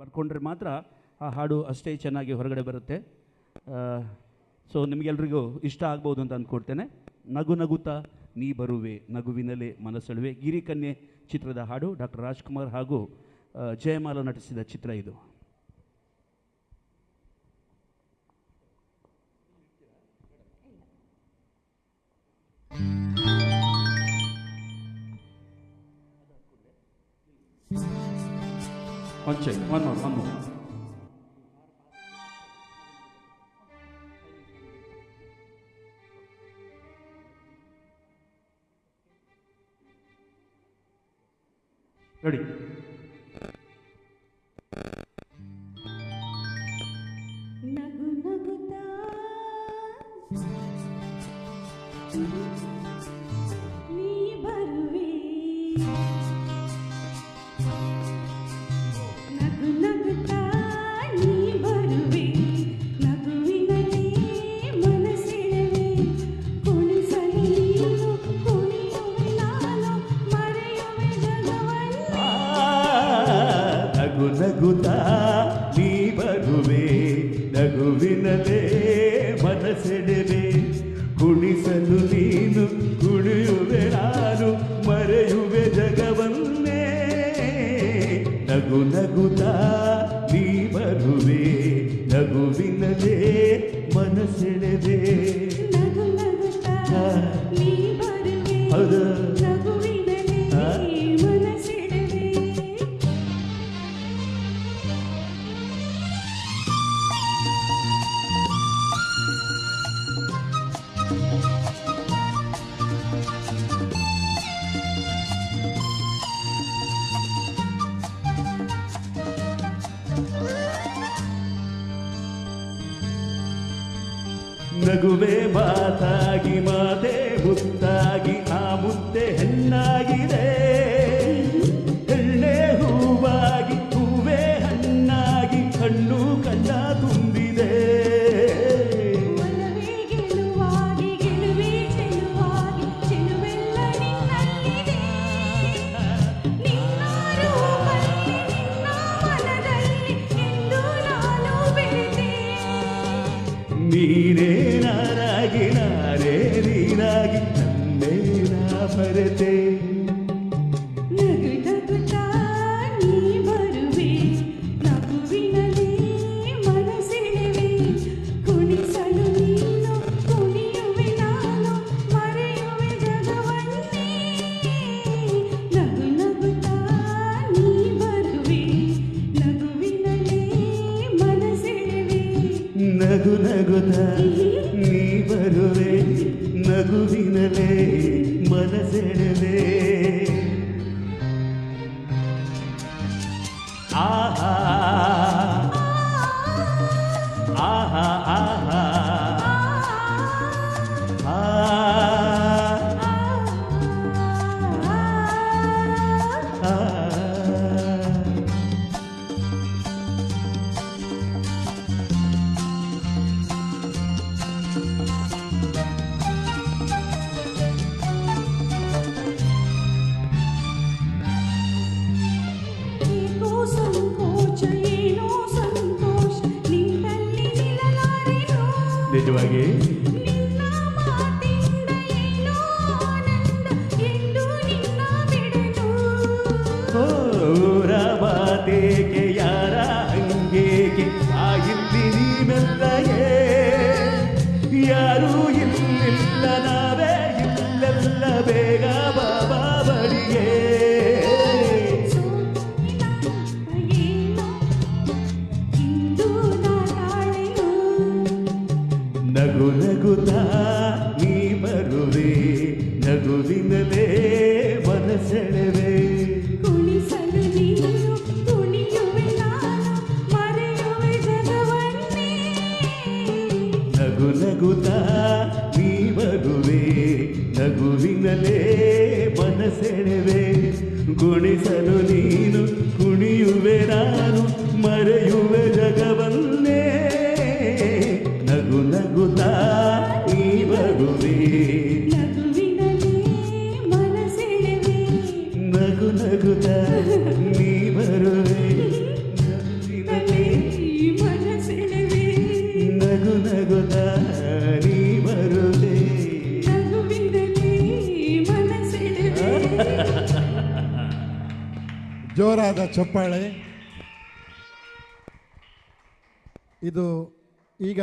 ಬರ್ಕೊಂಡ್ರೆ ಮಾತ್ರ ಆ ಹಾಡು ಅಷ್ಟೇ ಚೆನ್ನಾಗಿ ಹೊರಗಡೆ ಬರುತ್ತೆ. ಸೊ ನಿಮಗೆಲ್ರಿಗೂ ಇಷ್ಟ ಆಗ್ಬೋದು ಅಂತ ಅಂದ್ಕೊಡ್ತೇನೆ ನಗು ನಗುತ್ತಾ ನೀ ಬರುವೆ, ನಗುವಿನಲ್ಲೇ ಮನಸ್ಸಳುವೆ ಗಿರಿಕನ್ಯೆ ಚಿತ್ರದ ಹಾಡು ಡಾಕ್ಟರ್ ರಾಜ್ಕುಮಾರ್ ಹಾಗೂ ಜಯಮಾಲ ನಟಿಸಿದ ಚಿತ್ರ ಇದು. One check, one more, one more. Ready. Nagu nagu dance. ನಗು ನಗುತ್ತಾ ನೀ ಬರುವೆ ನಗುವಿನಲೇ ಮನಸೆಡೆವೆ ಕುಣಿಸಲು ನೀನು ಕುಣಿಯುವೆ, ನಾನು ಮರೆಯುವೆ ಜಗವನ್ನೇ. ನಗು ನಗುತ್ತಾ ನೀ ಬರುವೆ ನಗುವಿನಲೇ ನಗುವೆ ಮಾತಾಗಿ ಮಾತೆ ಮುತ್ತಾಗಿ ಆ ಮುತ್ತೆ ಹೆಣ್ಣಾಗಿದೆ. ನಗು ನಗುತ್ತಾ ನೀ ಬರುವೆ ನಗುವಿನಲ್ಲಿ ಮನಸ್ಸಿಡುವೆ ಕುಣಿಸಲು ನೀನು ಕುಣಿಯುವೆ ನಾನು ಮರೆಯುವೆ ಜಗವನ್ನೇ ನಗು ನಗುತ್ತಾ ನೀ ಬರುವೆ ನಗುವಿನಲ್ಲಿ ಮನಸ್ಸಿಡುವೆ ನಗು ನಗುತ್ತ ನೀ ಬರುವೆ ನಗುವಿನಲೇ I E. ನಗು ನಗುತ್ತಾ ನೀ ಬರುವೆ ನಗುವಿನಲೇ ಮನಸೆಳೆವೆ ಕುಣಿಸಲು ನೀನು ಕುಣಿಯುವೆ ನಾನು ಮರೆಯುವೆ ಜಗವನ್ನೇ ನಗು ನಗುತ್ತಾ ನೀ ಬರುವೆ ನಗುವಿನಲೇ ಮನಸೆಳೆವೆ ಗುಣಿಸಲು ಜೋರಾದ ಚಪ್ಪಾಳೆ. ಇದು ಈಗ